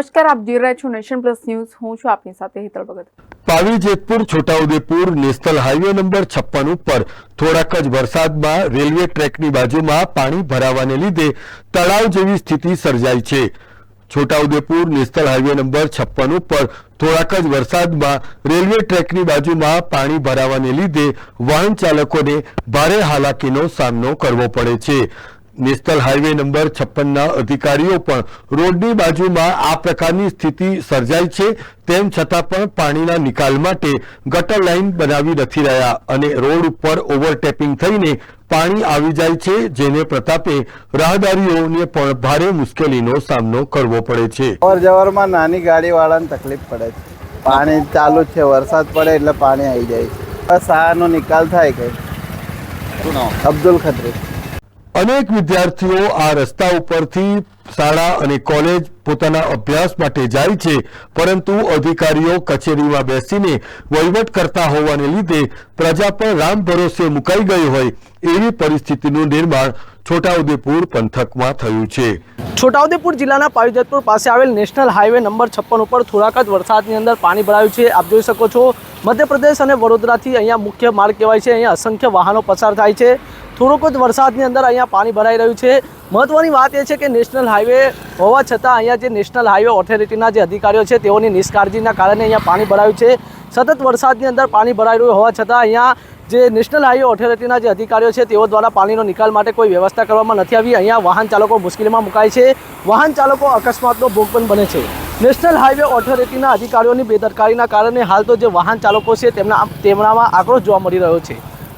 નમસ્કાર, આપ જોઈ રહ્યા છો નેશન પ્લસ ન્યૂઝ. હું છું આપની સાથે Hetal Bhagat. Pavi Jetpur, Chhotaudepur, national highway number છપ્પન ઉપર થોડાક જ વરસાદમાં રેલવે ટ્રેકની બાજુમાં પાણી ભરાવાને લીધે તળાવ જેવી સ્થિતિ સર્જાઈ છે. છોટાઉદેપુર, નેશનલ હાઈવે નંબર છપ્પન ઉપર થોડાક જ વરસાદમાં રેલવે ટ્રેકની બાજુમાં પાણી ભરાવાને લીધે વાહન ચાલકોને ભારે હાલાકીનો સામનો કરવો પડે છે. નેશનલ હાઈવે નંબર છપ્પનના અધિકારીઓ પણ રોડની બાજુમાં આ પ્રકારની સ્થિતિ સર્જાઈ છે તેમ છતાં પણ પાણીના નિકાલ માટે ગટર લાઇન બનાવી નથી રહ્યા અને રોડ ઉપર ઓવરટેપિંગ થઈને પાણી આવી જાય છે જેને પ્રતાપે રાહદારીઓને પણ ભારે મુશ્કેલીનો સામનો કરવો પડે છે. અવર જવરમાં નાની ગાડી વાળાને તકલીફ પડે છે. પાણી ચાલુ છે વરસાદ પડે એટલે પાણી આવી જાય છે. બસ આનો નિકાલ થાય કે? અબ્દુલ ખત્રી. અનેક વિદ્યાર્થીઓ આ રસ્તા ઉપરથી શાળા અને કોલેજ પોતાના અભ્યાસ માટે જાય છે, પરંતુ અધિકારીઓ કચેરીમાં બેસીને વહીવટ કરતા હોવાને લીધે પ્રજા પણ રામ ભરોસે મુકાઈ ગઈ હોય એવી પરિસ્થિતિનું નિર્માણ છોટાઉદેપુર પંથકમાં થયું છે. છોટાઉદેપુર જિલ્લાના પાવીજતપુર પાસે આવેલ નેશનલ હાઈવે નંબર છપ્પન ઉપર થોડાક જ વરસાદની અંદર પાણી ભરાયું છે. આપ જોઈ શકો છો, મધ્યપ્રદેશ અને વડોદરાથી અહીંયા મુખ્ય માર્ગ કહેવાય છે. અહીંયા અસંખ્ય વાહનો પસાર થાય છે. થોડોક જ વરસાદની અંદર અહીંયા પાણી ભરાઈ રહ્યું છે. મહત્વની વાત એ છે કે નેશનલ હાઈવે હોવા છતાં અહીંયા જે નેશનલ હાઈવે ઓથોરિટીના જે અધિકારીઓ છે, તેઓની નિષ્કાળજીના કારણે અહીંયા પાણી ભરાયું છે. સતત વરસાદની અંદર પાણી ભરાઈ રહ્યું હોવા છતાં અહીંયા જે નેશનલ હાઈવે ઓથોરિટીના જે અધિકારીઓ છે, તેઓ દ્વારા પાણીનો નિકાલ માટે કોઈ વ્યવસ્થા કરવામાં નથી આવી. અહીંયા વાહન ચાલકો મુશ્કેલીમાં મુકાય છે. વાહન ચાલકો અકસ્માતનો ભોગ પણ બને છે. નેશનલ હાઈવે ઓથોરિટીના અધિકારીઓની બેદરકારીના કારણે હાલ તો જે વાહન ચાલકો છે, તેમના તેમનામાં આક્રોશ જોવા મળી રહ્યો છે.